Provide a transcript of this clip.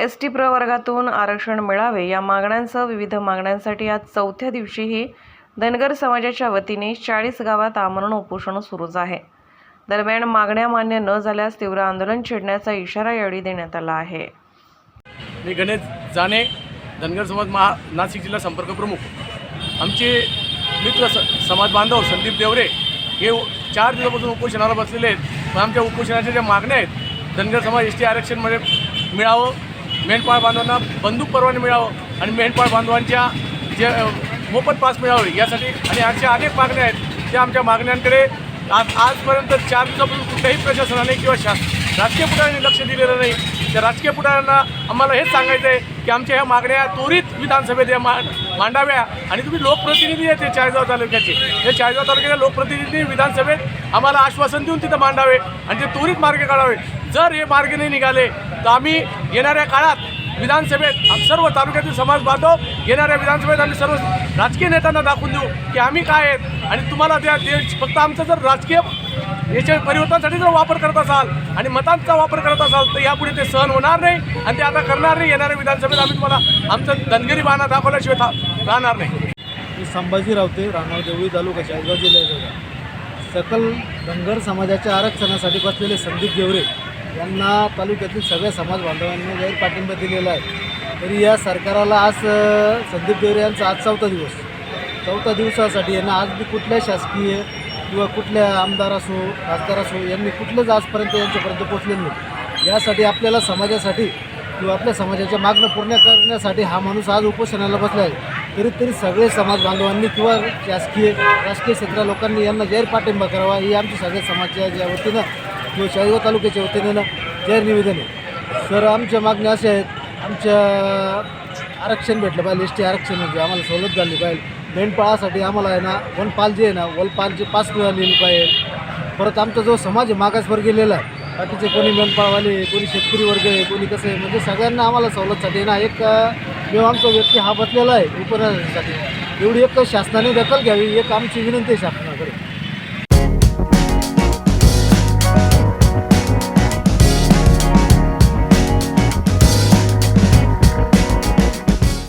S T प्रवर्गातून आरक्षण मिळावे या मागण्यांसह विविध मागण्यांसाठी आज चौथ्या दिवशीही धनगर समाजाच्या वतीने चाळीस गावात आमरण उपोषण सुरूच आहे. दरम्यान मागण्या मान्य न झाल्यास तीव्र आंदोलन छेडण्याचा इशारा यावेळी देण्यात आला आहे. मी गणेश जाणे धनगर समाज महा नाशिक जिल्हा संपर्क प्रमुख. आमचे मित्र स समाज बांधव संदीप देवरे हे चार दिवसापासून उपोषणाला बसलेले आहेत. पण आमच्या उपोषणाच्या ज्या मागण्या आहेत धनगर समाज एस टी आरक्षणमध्ये मिळावं मेंढपाळ बांधवांना बंदूक परवाने मिळावं आणि मेंढपाळ बांधवांच्या जे मोफत पास मिळावे यासाठी आणि अशा अनेक मागण्या आहेत त्या आमच्या मागण्यांकडे आज आजपर्यंत चार दिवसापासून कुठल्याही प्रशासनाने किंवा शा राजकीय पुढाऱ्यांनी लक्ष दिलेलं नाही. त्या राजकीय पुढाऱ्यांना आम्हाला हेच सांगायचं आहे की आमच्या ह्या मागण्या त्वरित विधानसभेत या मा मांडाव्या. आणि तुम्ही लोकप्रतिनिधी आहेत ते चाळीसगाव तालुक्याचे. हे चाळीसगाव तालुक्याच्या लोकप्रतिनिधी विधानसभेत आम्हाला आश्वासन देऊन तिथं मांडावे आणि ते त्वरित मार्ग काढावे. जर हे मार्ग नाही निघाले तर आम्ही येणाऱ्या काळात विधानसभेत सर्व तालुक्यातील समाज बांधव येणाऱ्या विधानसभेत आम्ही सर्व राजकीय नेत्यांना दाखवून देऊ की आम्ही काय आहेत. आणि तुम्हाला त्या देश फक्त आमचं जर राजकीय याच्या परिवर्तनासाठी जर वापर करत असाल आणि मतांचा वापर करत असाल तर यापुढे ते सहन होणार नाही आणि ते आता करणार नाही. येणाऱ्या विधानसभेत आम्ही तुम्हाला आमचं धनगिरी बाणा दाखवल्याशिवाय था राहणार नाही. मी संभाजी रावते राहणार देवळी तालुका चाळीसगाव जिल्ह्याचा सकल धनगर समाजाच्या आरक्षणासाठी बसलेले संदीप देवरे यांना तालुक्यातील सगळ्या समाज बांधवांनी जाहीर पाठिंबा दिलेला आहे. तरी या सरकाराला आज संदीप देवरे यांचा आज चौथा दिवस. चौथा दिवसासाठी यांना आज बी कुठल्या शासकीय किंवा कुठल्या आमदार असो खासदार असो यांनी कुठलंच आजपर्यंत यांच्यापर्यंत पोचले नाही. यासाठी आपल्याला समाजासाठी किंवा आपल्या समाजाच्या मागणं पूर्ण करण्यासाठी हा माणूस आज उपोषणाला बसला आहे. तरी तरी सगळे समाज बांधवांनी किंवा शासकीय राजकीय क्षेत्र लोकांनी यांना जाहीर पाठिंबा करावा ही आमची सगळ्या समाजाच्या ज्या वतीनं किंवा शाळेगाव तालुक्याच्या वतीनं ना जाहीर निवेदन आहे. सर आमच्या मागण्या अशा आहेत. आमच्या आरक्षण भेटलं पाहिजे एस टी आरक्षण म्हणजे आम्हाला सवलत झाली पाहिजे. मेंढपाळासाठी आम्हाला आहे ना वनपाल जे आहे ना वनपालचे पास मिळालेली पाहिजे परत आमचा जो समाज मागासवर गेलेला आहे बाकीचे कोणी मेंढपाळवाले कोणी शेतकरी वर्ग आहे कोणी कसं आहे म्हणजे सगळ्यांना आम्हाला सवलतसाठी ना एक जो आमचा व्यक्ती हा बसलेला आहे उपनयनासाठी एवढी एक शासनाने दखल घ्यावी एक आमची विनंती आहे शासनाकडे.